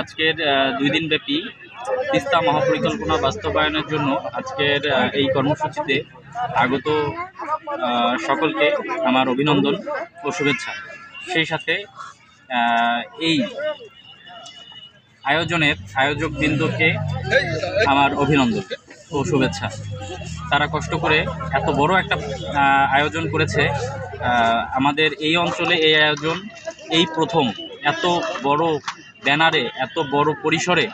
আজকের দুই দিন ব্যাপী তিস্তা মহাপরিকল্পনা বাস্তবায়নের জন্য আজকের এই কর্মসূচিতে আগত সকলকে আমার অভিনন্দন ও শুভেচ্ছা। সেই সাথে এই আয়োজনের আয়োজক বিন্দুকে আমার অভিনন্দন ও শুভেচ্ছা। তারা কষ্ট করে এত বড় একটা আয়োজন করেছে। আমাদের এই অঞ্চলে এই আয়োজন এই প্রথম। এত বড় ব্যানারে, এত বড় পরিসরে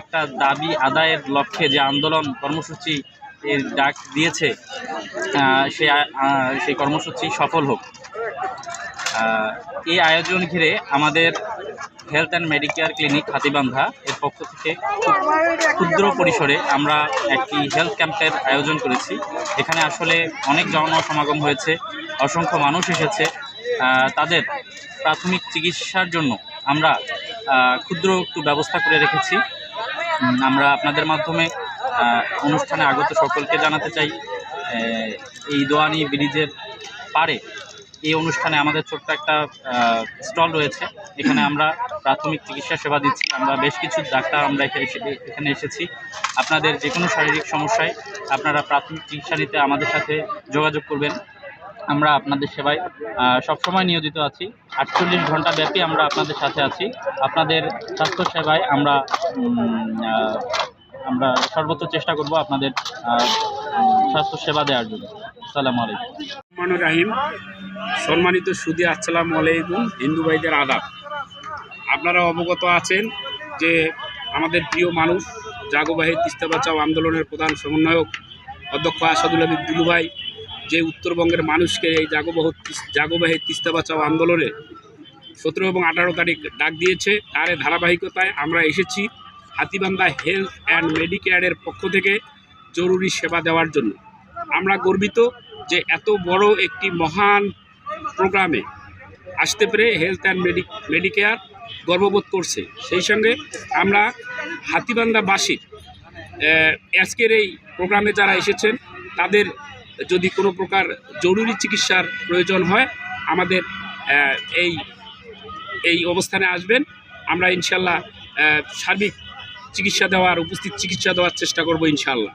একটা দাবি আদায়ের লক্ষ্যে যে আন্দোলন কর্মসূচি এর ডাক দিয়েছে সে সেই কর্মসূচি সফল হোক। এই আয়োজন ঘিরে আমাদের health and medicare clinic Hatibandha এর পক্ষ থেকে ক্ষুদ্র পরিসরে আমরা একটি হেলথ ক্যাম্পের আয়োজন করেছি। এখানে আসলে অনেক জনসমাগম হয়েছে, অসংখ্য মানুষ এসেছে। তাদের প্রাথমিক চিকিৎসার জন্য আমরা ক্ষুদ্র একটু ব্যবস্থা করে রেখেছি। আমরা আপনাদের মাধ্যমে অনুষ্ঠানে আগত সকলকে জানাতে চাই এই দোয়ানি ব্রিজের পারে এই অনুষ্ঠানে আমাদের ছোট্ট একটা স্টল রয়েছে। এখানে আমরা প্রাথমিক চিকিৎসা সেবা দিচ্ছি। আমরা বেশ কিছু ডাক্তার আমরা এখানে এসেছি। আপনাদের যে কোনো শারীরিক সমস্যায় আপনারা প্রাথমিক চিকিৎসা নিতে আমাদের সাথে যোগাযোগ করবেন। আমরা আপনাদের সেবায় সবসময় নিয়োজিত আছি। আটচল্লিশ ঘণ্টা ব্যাপী আমরা আপনাদের সাথে আছি। আপনাদের স্বাস্থ্য সেবায় আমরা আমরা সর্বোচ্চ চেষ্টা করব আপনাদের স্বাস্থ্য সেবা দেওয়ার জন্য। আসসালামু আলাইকুম। রাহিম। সম্মানিত সুদি, আসসালামু আলাইকুম। হিন্দু ভাইদের আদাব। আপনারা অবগত আছেন যে আমাদের প্রিয় মানুষ জাগোবাহী তিস্তা বাঁচাও আন্দোলনের প্রধান সমন্বয়ক, অধ্যক্ষ আসাদুল হাবিব দুলু ভাই যে উত্তরবঙ্গের মানুষকে এই জাগবহ জাগবাহী তিস্তা বাঁচাও আন্দোলনে সতেরো এবং আঠারো তারিখ ডাক দিয়েছে তার ধারাবাহিকতায় আমরা এসেছি হাতিবান্ধা হেলথ অ্যান্ড মেডিকেয়ারের পক্ষ থেকে জরুরি সেবা দেওয়ার জন্য। আমরা গর্বিত যে এত বড় একটি মহান প্রোগ্রামে আসতে পেরে হেলথ অ্যান্ড মেডি মেডিকেয়ার গর্ববোধ করছে। সেই সঙ্গে আমরা হাতিবান্ধাবাসী আহ, আজকের এই প্রোগ্রামে যারা এসেছেন তাদের যদি কোনো প্রকার জরুরি চিকিৎসার প্রয়োজন হয়, আমাদের এই এই অবস্থানে আসবেন। আমরা ইনশাল্লাহ সার্বিক চিকিৎসা দেওয়ার, উপস্থিত চিকিৎসা দেওয়ার চেষ্টা করব ইনশাল্লাহ।